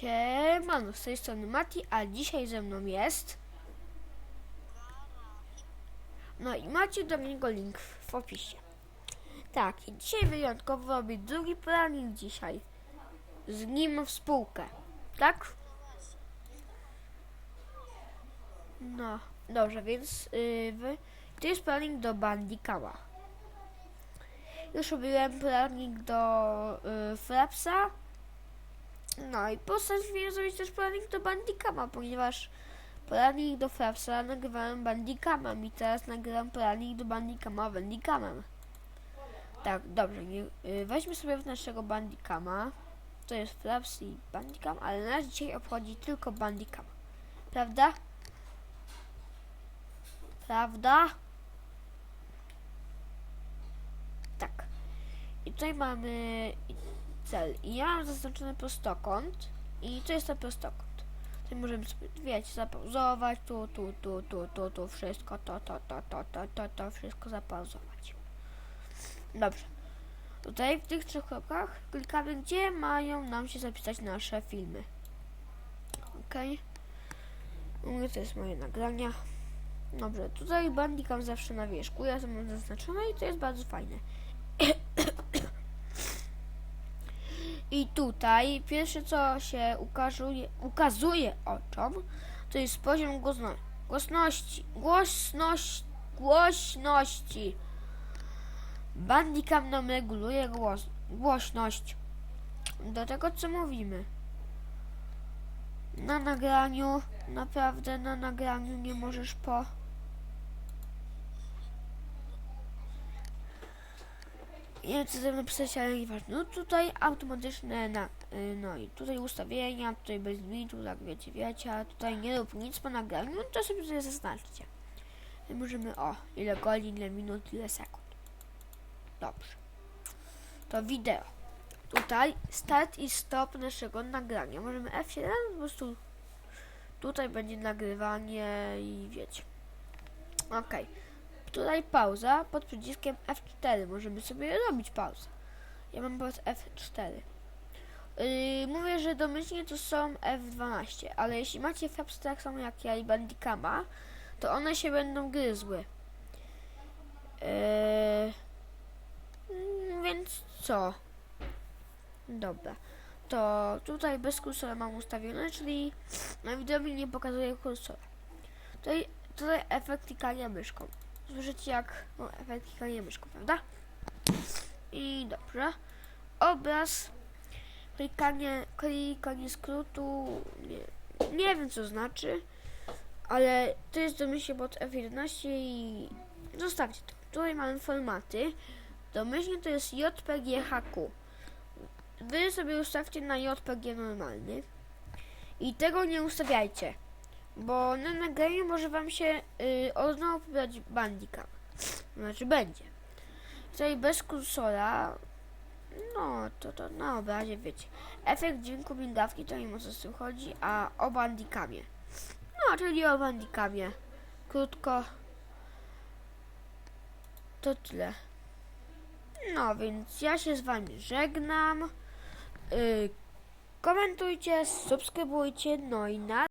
Siemano, z tej strony Mati, a dzisiaj ze mną jest... No i macie do niego link w opisie. Tak, i dzisiaj wyjątkowo robię drugi planning dzisiaj. Z nim w spółkę. Tak? No, dobrze, więc yy, wy... to jest planning do Bandicama. Już robiłem planning do yy, Frapsa. No i postanowiłem zrobić też planning do Bandicama, ponieważ planning do Frapsa nagrywałem Bandicamem i teraz nagrywam planning do Bandicama Bandicamem. Tak, dobrze, nie, y, weźmy sobie w naszego Bandicama. To jest Fraps i Bandicam, ale nas dzisiaj obchodzi tylko Bandicam. Prawda? Prawda? Tak. I tutaj mamy cel. I ja mam zaznaczony prostokąt. I to jest ten prostokąt. Tutaj możemy sobie, wiecie, zapauzować. Tu, tu, tu, tu, tu, tu, wszystko. To, to, to, to, to, to, to, wszystko zapauzować. Dobrze. Tutaj w tych trzech kropkach klikamy, gdzie mają nam się zapisać nasze filmy. Ok. To jest moje nagrania. Dobrze, tutaj bandikam zawsze na wierzchu. Ja to mam zaznaczone i to jest bardzo fajne. I tutaj pierwsze co się ukazuje, ukazuje oczom, to jest poziom głośno, głośności. Głośność, głośności. Bandicam nam reguluje głos, głośność do tego co mówimy. Na nagraniu, naprawdę na nagraniu nie możesz po... Nie wiem co ze mną napisać, ale nieważne. No tutaj automatyczne, na, y, no i tutaj ustawienia, tutaj bez limitu, tak wiecie, wiecie, a tutaj nie rób nic po nagraniu, no to sobie tutaj zaznaczcie. Możemy, o, ile godzin, ile minut, ile sekund. Dobrze. To wideo. Tutaj start i stop naszego nagrania. Możemy F7, po prostu tutaj będzie nagrywanie i wiecie. Ok. Tutaj pauza pod przyciskiem F4. Możemy sobie robić pauzę. Ja mam pod F4. Yy, mówię, że domyślnie to są F12, ale jeśli macie Fapsy tak samo jak ja i Bandicama, to one się będą gryzły. Yy, więc co? Dobra. To tutaj bez kursora mam ustawione, czyli na wideo mi nie pokazuje kursora. Tutaj, tutaj efekt klikania myszką. Słyszycie jak no, efekt klikania myszką, prawda? I dobrze. Obraz. Klikanie, klikanie skrótu. Nie, nie wiem co znaczy. Ale to jest domyślnie pod F11 i zostawcie to. Tutaj mamy formaty. Domyślnie to jest JPG-HQ. Wy sobie ustawcie na JPG normalny. I tego nie ustawiajcie. Bo na nagraniu może wam się yy, znowu pobrać bandika. Znaczy będzie. Tutaj bez kursora. No, to to na obrazie wiecie. Efekt dźwięku migawki to nie wiem o co z tym chodzi, a o bandikamie. No, czyli o bandikamie. Krótko. To tyle. No, więc ja się z wami żegnam. Yy, komentujcie, subskrybujcie, no i na